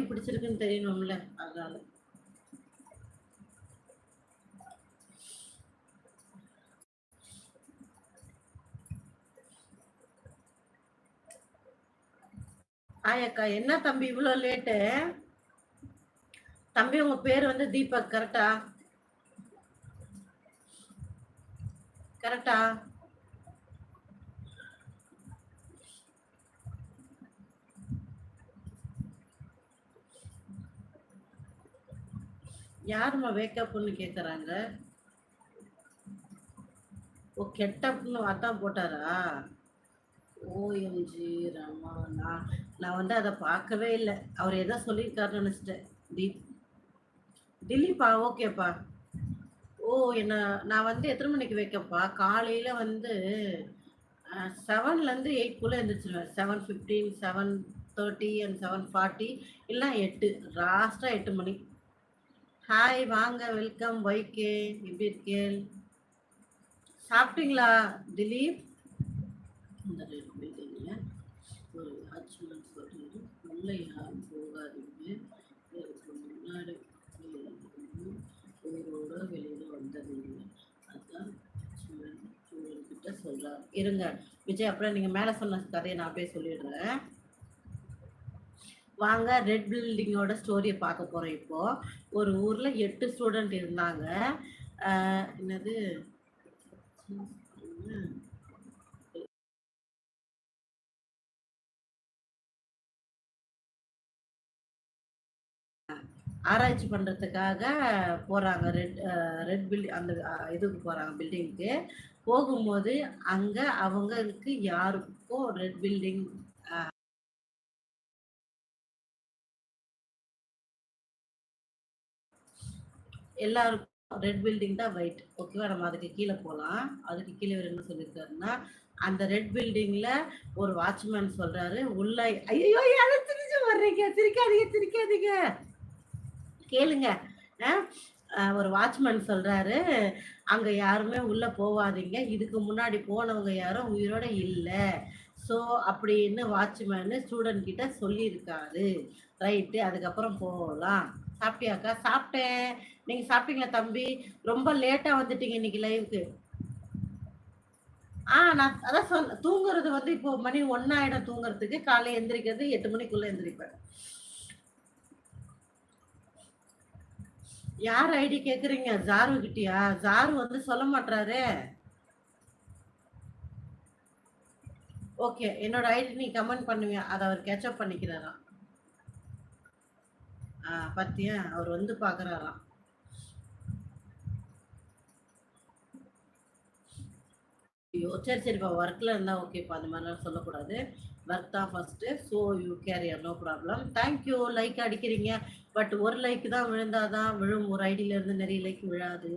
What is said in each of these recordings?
Live பிடிச்சிருக்குன்னு தெரியணும்ல அதனால. ஆயக்கா என்ன தம்பி இவ்வளோ லேட்டு தம்பி உங்க பேர் வந்து தீபக் கரெக்டா கரெக்டா யாரும்மா வேக்கப்னு கேட்குறாங்க ஓ கெட்டப்னு அதான் போட்டாரா? ஓஎம்ஜி ரமா நான் நான் வந்து அதை பார்க்கவே இல்லை. அவர் எதோ சொல்லியிருக்காருன்னு நினச்சிட்டேன். தீப் திலீப்பா ஓகேப்பா. ஓ என்ன நான் வந்து எத்தனை மணிக்கு வைக்கப்பா காலையில் வந்து செவன்லேருந்து எயிட்குள்ளே எழுந்திரிச்சிருவேன் seven fifteen seven thirty and seven forty இல்லை எட்டு. லாஸ்ட்டாக எட்டு மணி. ஹாய் வாங்க வெல்கம் வைகே எப்படி இருக்கேன் சாப்பிட்டீங்களா திலீப்? இந்த பில்டிங்கில் ஒரு வாட்ச்மேன் சொல்லிட்டு உள்ளே யாரும் போகாதீங்க. இதுக்கு முன்னாடி ஊரோட வெளியில் வந்ததில்லை. அதான் வாட்ச்மேன் கிட்ட சொல்கிறார் இருங்க. விஜய் அப்புறம் நீங்கள் மேலே சொன்ன கதையை நான் போய் சொல்லிடுறேன். வாங்க ரெட் பில்டிங்கோட ஸ்டோரியை பார்க்க போகிறோம் இப்போது ஒரு ஊரில் எட்டு ஸ்டூடெண்ட் இருந்தாங்க. என்னது? ஆராய்ச்சி பண்ணுறதுக்காக போகிறாங்க ரெட் ரெட் பில்டிங் அந்த இதுக்கு போகிறாங்க பில்டிங்க்கு போகும்போது அங்கே அவங்களுக்கு யாருக்கும் ரெட் பில்டிங் எல்லாருக்கும் ரெட் பில்டிங் தான் ஒயிட் ஓகேவா நம்ம அதுக்கு கீழே போகலாம் அதுக்கு கீழே இவர் என்ன சொல்லியிருக்காருன்னா அந்த ரெட் பில்டிங்ல ஒரு வாட்ச்மேன் சொல்றாரு உள்ள ஐயோ யாரை திரிச்சு வர்றீங்க சிரிக்காதீங்க சிரிக்காதீங்க. கேளுங்க. ஒரு வாட்ச்மேன் சொல்றாரு அங்க யாருமே உள்ள போவாதீங்க. இதுக்கு முன்னாடி போனவங்க யாரும் உயிரோட இல்லை. ஸோ அப்படின்னு வாட்ச்மேனு ஸ்டூடெண்ட் கிட்ட சொல்லியிருக்காரு. ரைட்டு அதுக்கப்புறம் போகலாம் சாப்பிட்டியாக்கா? சாப்பிட்டேன். நீங்க சாப்பிட்டீங்களா தம்பி? ரொம்ப லேட்டா வந்துட்டீங்க இன்னைக்கு லைவுக்கு ஆ நான் அதான் சொல் தூங்குறது வந்து இப்போ மணி ஒன்னாயிடம் தூங்குறதுக்கு. காலை எந்திரிக்கிறது எட்டு மணிக்குள்ள எந்திரிப்பேன். யார் ஐடி கேக்குறீங்க? ஜாரு கிட்டியா? ஜாரு வந்து சொல்ல மாட்டாரு ஓகே என்னோட ஐடி நீ கமெண்ட் பண்ணுவியா அதை அவர் கேட்சப் பண்ணிக்கிறாராம். பார்த்தியா அவர் வந்து பாக்குறாராம். ஐயோ சரி சரிப்பா ஒர்க்கில் இருந்தால் ஓகேப்பா அந்த மாதிரிலாம் சொல்லக்கூடாது. ஒர்க் தான் first so you career no problem thank you like அடிக்கிறீங்க. பட் ஒரு லைக் தான் விழுந்தால் தான் விழும். ஒரு ஐடியிலேருந்து நிறைய லைக் விழாது.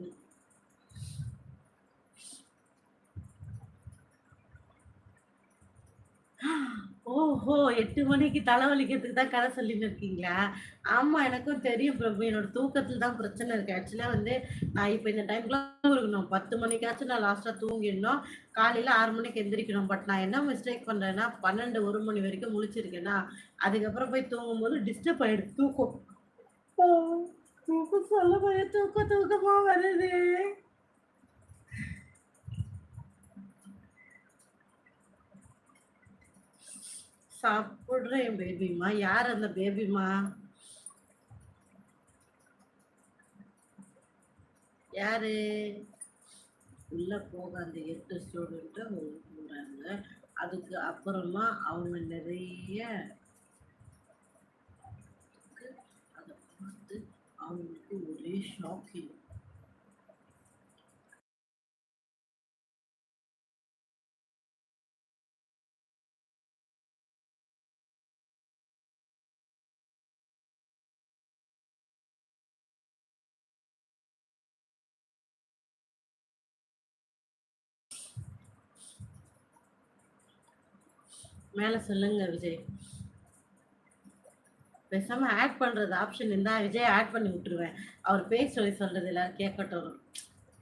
ஓஹோ எட்டு மணிக்கு தலைவலிக்கிறதுக்கு தான் கதை சொல்லின்னு இருக்கீங்களா ஆமா எனக்கும் தெரியும் பிரபு. என்னோட தூக்கத்துல தான் பிரச்சனை இருக்கு. ஆக்சுவலா வந்து நான் இப்போ இந்த டைம்க்குலாம் இருக்கணும் பத்து மணிக்காச்சும் நான் லாஸ்டா தூங்கிடணும். காலையில ஆறு மணிக்கு எந்திரிக்கணும். பட் நான் என்ன மிஸ்டேக் பண்றேன்னா பன்னெண்டு ஒரு மணி வரைக்கும் முழிச்சிருக்கேன்னா அதுக்கப்புறம் போய் தூங்கும்போது டிஸ்டர்ப் ஆயிடுது தூக்கம். தூக்கம் சொல்ல போய் தூக்க தூக்கமா வருது. சாப்பிடுறேன் பேபிமா யார் அந்த பேபிமா யாரு? உள்ள போக அந்த எட்டு ஸ்டூடெண்ட்டை போகிறாங்க அதுக்கு அப்புறமா அவங்க நிறைய அதை பார்த்து அவங்களுக்கு ஒரே ஷாக்கிங் மேலே சொல்லுங்க விஜய். பேசாம ஆட் பண்றது ஆப்ஷன் இருந்தா விஜய் ஆட் பண்ணி விட்டுருவேன். அவர் பேர் சொல்லி சொல்றது எல்லாரும் கேட்கட்டும்.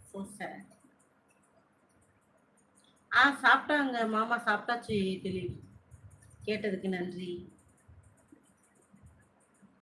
ஸோ சார் ஆ சாப்பிட்டாங்க மாமா சாப்பிட்டாச்சு தெளிவு கேட்டதுக்கு நன்றி.